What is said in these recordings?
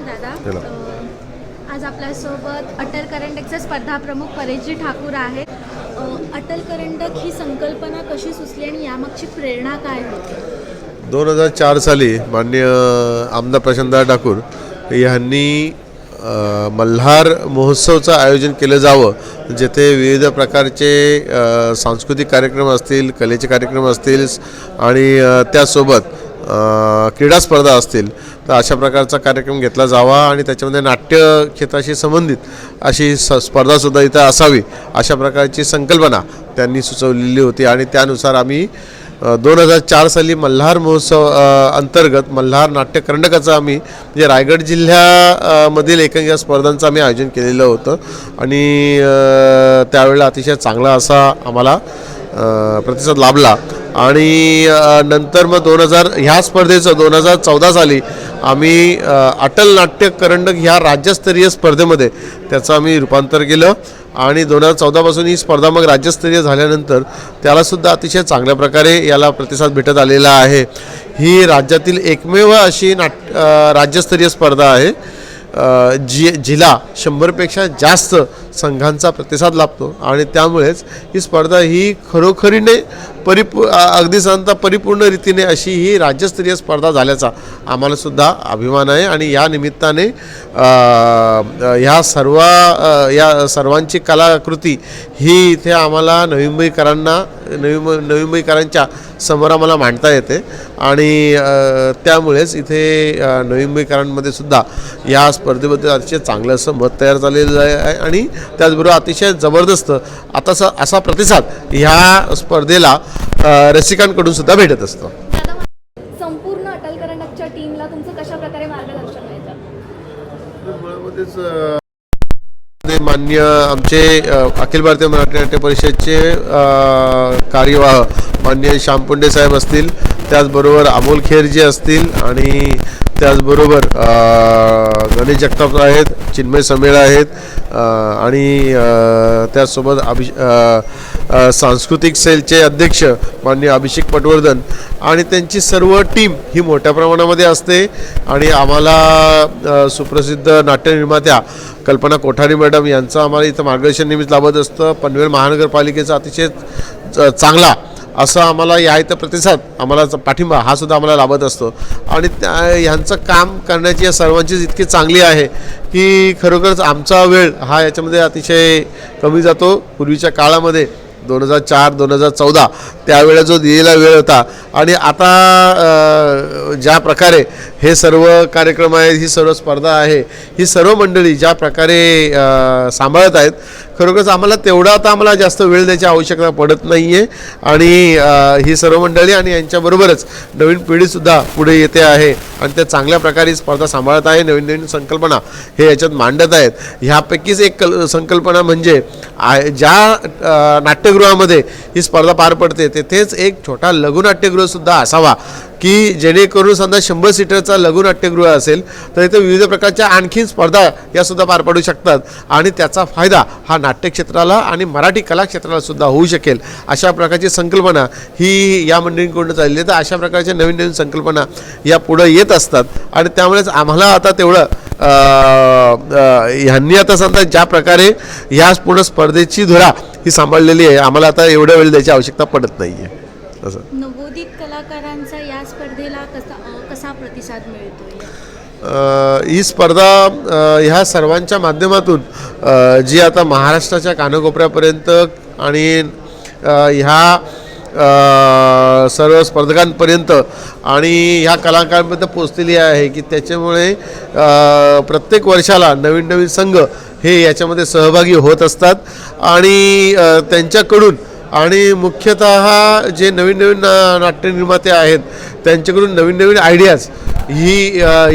दादा. चला. अ, आज आपल्यासोबत अटल करंडकचे स्पर्धा प्रमुख परेशजी ठाकूर आहेत. अटल करंडक ही संकल्पना कशी सुचली आणि यामागची प्रेरणा काय होती? दोन हजार चार साली माननीय आमदार प्रशांतदादा ठाकूर यांनी मल्हार महोत्सवचं आयोजन केलं जावं. जेथे विविध प्रकारचे सांस्कृतिक कार्यक्रम असतील कलेचे कार्यक्रम असतील आणि त्यासोबत क्रीडा स्पर्धा असतील तर अशा प्रकारचा कार्यक्रम घेतला जावा आणि त्याच्यामध्ये नाट्य क्षेत्राशी संबंधित अशी स स्पर्धासुद्धा इथं असावी अशा प्रकारची संकल्पना त्यांनी सुचवलेली होती. आणि त्यानुसार आम्ही दोन हजार चार साली मल्हार महोत्सव अंतर्गत मल्हार नाट्य करंडकाचं आम्ही म्हणजे रायगड जिल्ह्यामधील एकंग या स्पर्धांचं आम्ही आयोजन केलेलं होतं. आणि त्यावेळेला अतिशय चांगला असा आम्हाला प्रतिसाद लाभला. आणि नंतर मग दोन हजार ह्या स्पर्धेचं दोन हजार चौदा साली आम्ही अटल नाट्य करंडक ह्या राज्यस्तरीय स्पर्धेमध्ये त्याचं आम्ही रूपांतर केलं. आणि दोन हजार चौदापासून ही स्पर्धा मग राज्यस्तरीय झाल्यानंतर त्यालासुद्धा अतिशय चांगल्या प्रकारे याला प्रतिसाद भेटत आलेला आहे. ही राज्यातील एकमेव अशी नाट राज्यस्तरीय स्पर्धा आहे. जी जिला शंभरपेक्षा जास्त संघांचा प्रतिसाद लाभतो आणि त्यामुळेच ही स्पर्धा ही खरोखरीने परिपू अगदी सांगता परिपूर्ण रीतीने अशी ही राज्यस्तरीय स्पर्धा झाल्याचा आम्हालासुद्धा अभिमान आहे आणि या निमित्ताने ह्या सर्व या सर्वांची कलाकृती ही इथे आम्हाला नवी मुंबईकरांना नवी मु नवी मुंबईकरांच्या समोर आम्हाला मांडता येते आणि त्यामुळेच इथे अ, नवी मुंबईकरांमध्ये सुद्धा या स्पर्धेबद्दल अतिशय चांगलं असं मत तयार झालेलं आहे आणि त्याचबरोबर अतिशय जबरदस्त आता स- असा प्रतिसाद ह्या स्पर्धेला रसिकांकडून सुद्धा भेटत असतो. संपूर्ण अटल करंडकच्या टीमला तुमचं कशा प्रकारे मार्गदर्शन मिळतं? मान्य आमचे अखिल भारतीय मराठी नाट्य परिषदचे कार्यवाह मान्य श्याम पुंडे साहेब असतील त्याचबरोबर अमोल खेरजी असतील आणि त्याचबरोबर गणेश जगताप आहेत चिन्मय समेळ आहेत आणि त्याचसोबत अभि सांस्कृतिक सेलचे अध्यक्ष मान्य अभिषेक पटवर्धन आणि त्यांची सर्व टीम ही मोठ्या प्रमाणामध्ये असते. आणि आम्हाला सुप्रसिद्ध नाट्यनिर्मात्या कल्पना कोठारी मॅडम यांचं आम्हाला इथं मार्गदर्शन नेहमीच लाभत असतं. पनवेल महानगरपालिकेचा अतिशय च- चांगला असं आम्हाला या इथं प्रतिसाद आम्हाला पाठिंबा हा सुद्धा आम्हाला लाभत असतो. आणि त्या ह्यांचं काम करण्याची या सर्वांचीच इतकी चांगली आहे की खरोखरच आमचा वेळ हा याच्यामध्ये अतिशय कमी जातो. पूर्वीच्या काळामध्ये दोन हजार चार दोन हजार चौदा त्यावेळेला जो दिलेला वेळ होता. आणि आता ज्या प्रकारे हे सर्व कार्यक्रम आहेत ही सर्व स्पर्धा आहे ही सर्व मंडळी ज्या प्रकारे सांभाळत आहेत खरोखरच आम्हाला तेवढा आता आम्हाला जास्त वेळ द्यायची आवश्यकता पडत नाही आहे आणि ही सर्व मंडळी आणि यांच्याबरोबरच नवीन पिढीसुद्धा पुढे येते आहे आणि त्या चांगल्या प्रकारे स्पर्धा सांभाळत आहे. नवीन नवीन संकल्पना हे याच्यात मांडत आहेत. ह्यापैकीच एक कल संकल्पना म्हणजे आय ज्या नाट्यगृहामध्ये ही स्पर्धा पार पडते तेथेच एक छोटा लघुनाट्यगृहसुद्धा असावा. की जेणेकरून समजा शंभर सीटरचा लघु नाट्यगृह असेल तर इथे विविध प्रकारच्या आणखीन स्पर्धा यासुद्धा पार पडू शकतात. आणि त्याचा फायदा हा नाट्यक्षेत्राला आणि मराठी कला क्षेत्राला सुद्धा होऊ शकेल अशा प्रकारची संकल्पना ही या मंडळींकडून चालली आहे. तर अशा प्रकारच्या नवीन नवीन संकल्पना या पुढं येत असतात. आणि त्यामुळेच आम्हाला आता तेवढं ह्यांनी आता समजा ज्या प्रकारे ह्या पूर्ण स्पर्धेची धुरा ही सांभाळलेली आहे आम्हाला आता एवढ्या वेळ द्यायची आवश्यकता पडत नाही आहे असं. ही स्पर्धा ह्या सर्वांच्या माध्यमातून जी आता महाराष्ट्राच्या कानाकोपऱ्यापर्यंत आणि ह्या सर्व स्पर्धकांपर्यंत आणि ह्या कलाकारांपर्यंत पोचलेली आहे की त्याच्यामुळे प्रत्येक वर्षाला नवीन नवीन संघ हे याच्यामध्ये सहभागी होत असतात. आणि त्यांच्याकडून आणि मुख्यतः जे नवीन नवीन नाट्यनिर्माते आहेत त्यांच्याकडून नवीन नवीन आयडियाज ही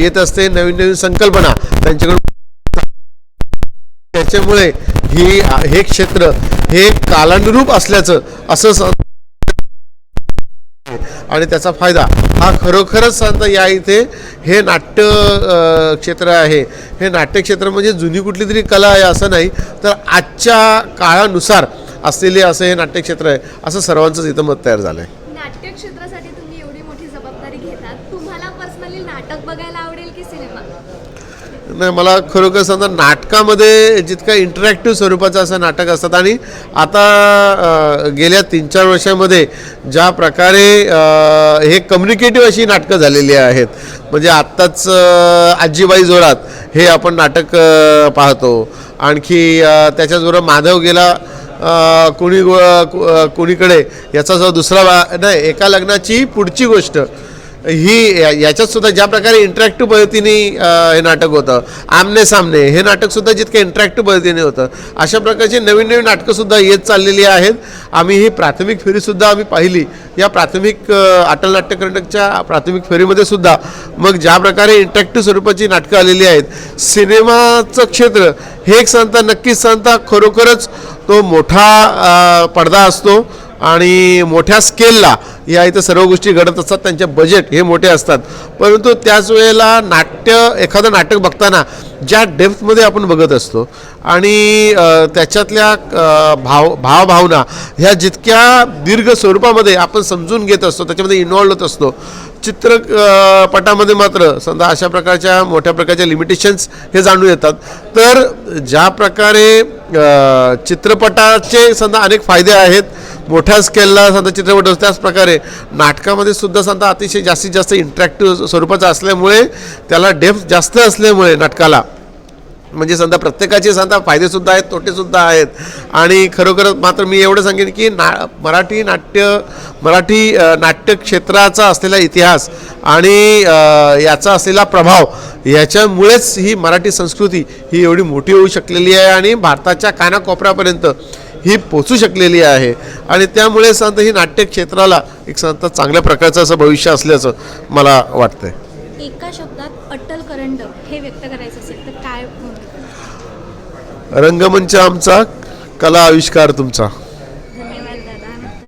येत असते नवीन नवीन संकल्पना. त्यांच्याकडून त्याच्यामुळे ही हे क्षेत्र हे कालानुरूप असल्याचं असं आणि त्याचा फायदा. हा खरोखरच सांगता या इथे हे नाट्य क्षेत्र आहे. हे नाट्य क्षेत्र म्हणजे जुनी कुठली तरी कला आहे असं नाही तर आजच्या काळानुसार असलेले असं हे नाट्यक्षेत्र आहे असं सर्वांचंच इथं मत तयार झालं आहे नाट्य क्षेत्रासाठी तुम्ही एवढी मोठी जबाबदारी घेतात तुम्हाला पर्सनली नाटक बघायला आवडेल की सिनेमा नाही मला खरोखर सांगता नाटकामध्ये जितकं इंटरॅक्टिव्ह स्वरूपाचं असं नाटक असतात आणि आता गेल्या तीन चार वर्षामध्ये ज्या प्रकारे हे कम्युनिकेटिव्ह अशी नाटकं झालेली आहेत. म्हणजे आत्ताच आजीबाई जोरात हे आपण नाटक पाहतो. आणखी त्याच्याचबरोबर माधव गेला कुणी कुणीकडे याचा जो दुसरा नाही एका लग्नाची पुढची गोष्ट ही या- याच्यात सुद्धा ज्या प्रकारे इंटरॅक्टिव्ह पद्धतीने हे नाटक होतं आमने सामने हे नाटक सुद्धा जितकं इंटरॅक्टिव्ह पद्धतीने होतं अशा प्रकारची नवीन नवीन नाटकं सुद्धा येत चाललेली आहेत. आम्ही ही प्राथमिक फेरीसुद्धा आम्ही पाहिली. या प्राथमिक अटल नाट्य कर्नाटकच्या प्राथमिक फेरीमध्ये सुद्धा मग ज्या प्रकारे इंटरॅक्टिव्ह स्वरूपाची नाटकं आलेली आहेत सिनेमाचं क्षेत्र हे एक सांगता नक्कीच सांगता खरोखरच तो मोठा पडदा असतो आणि मोठ्या स्केलला या इथं सर्व गोष्टी घडत असतात त्यांचे बजेट हे मोठे असतात. परंतु त्याच वेळेला नाट्य एखादं नाटक बघताना ज्या डेप्थमध्ये आपण बघत असतो आणि त्याच्यातल्या भाव भावभावना ह्या जितक्या दीर्घ स्वरूपामध्ये आपण समजून घेत असतो त्याच्यामध्ये इन्व्हॉल्व होत असतो. चित्र पटामध्ये मात्र समजा अशा प्रकारच्या मोठ्या प्रकारच्या लिमिटेशन्स हे जाणून येतात. तर ज्या प्रकारे चित्रपटाचे समजा अनेक फायदे आहेत मोठ्या स्केलला समजा चित्रपट असतो. त्याचप्रकारे नाटकामध्ये सुद्धा समजा अतिशय जास्तीत जास्त इंटरॅक्टिव्ह स्वरूपाचा असल्यामुळे त्याला डेप्थ जास्त असल्यामुळे नाटकाला. म्हणजे समजा प्रत्येकाचे समजा फायदेसुद्धा आहेत तोटेसुद्धा आहेत. आणि खरोखरच मात्र मी एवढं सांगेन की ना मराठी नाट्य मराठी नाट्यक्षेत्राचा नाट्य क्षेत्राचा असलेला इतिहास आणि याचा असलेला प्रभाव याच्यामुळेच ही मराठी संस्कृती ही एवढी मोठी होऊ शकलेली आहे आणि भारताच्या कानाकोपऱ्यापर्यंत ही पोचू शकलेली आहे. आणि त्यामुळे सांगता ही नाट्य क्षेत्राला एक सांगता चांगल्या प्रकारचं असं भविष्य असल्याचं मला वाटतंय. एका शब्दात अटल करंडक हे व्यक्त करायचं असेल तर काय रंगमंच आमचा कला आविष्कार तुमचा.